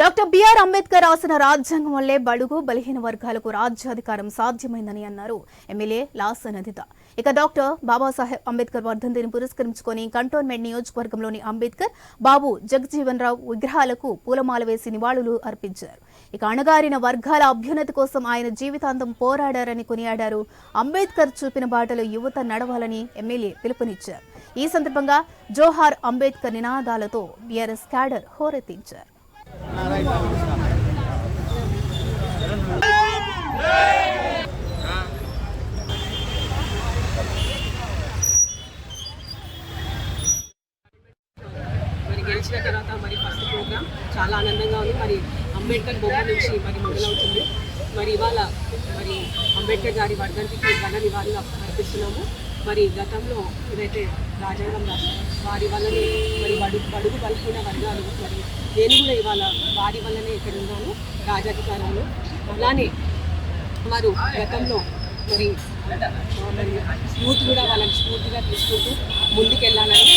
Doctor BR Ambedkar రాసిన రాజ్యాంగం వల్లే బడుగు బలహీన వర్గాలకు రాజ్యాధికారం సాధ్యమైందని అన్నారు. ఎమ్మెల్యే లాస్ నదిత ఇక డాక్టర్ బాబాసాహెబ్ అంబేద్కర్ వర్ధంతిని పురస్కరించుకొని కంటోన్మెంట్ నియోజకవర్గంలోని అంబేద్కర్ బాబు జగజీవన్ రావు విగ్రహాలకు పూలమాల వేసి నివాళులు అర్పించారు. ఇక అణగారిన వర్గాల అభ్యున్నతి కోసం ఆయన జీవితాంతం పోరాడారని కొనియాడారు. అంబేద్కర్ చూపిన బాటలో యువత నడవాలని ఎమ్మెల్యే పిలుపునిచ్చారు. ఈ సందర్భంగా జోహార్ అంబేద్కర్ నినాదాలతో బీఆర్ఎస్ క్యాడర్ హోరెత్తించారు. గెలిచిన తర్వాత మరి ఫస్ట్ ప్రోగ్రామ్ చాలా ఆనందంగా ఉంది. మరి అంబేద్కర్ బొమ్మ నుంచి మరి మొదలవుతుంది. మరి ఇవాళ మరి అంబేద్కర్ గారి వర్ధంతికి ఘన నివాళులు అర్పిస్తున్నాము. మరి గతంలో ఏదైతే రాజ్యాంగం రాశారు వారి వల్లనే మరి బడుగు బడుగు బలహీన వర్గాలు మరి నేను కూడా ఇవాళ వారి వల్లనే ఇక్కడ ఉన్నాను రాజాధికారంలో అలానే వారు గతంలో మరి మరి యూత్ కూడా వాళ్ళని స్ఫూర్తిగా తీసుకుంటూ ముందుకెళ్ళాలని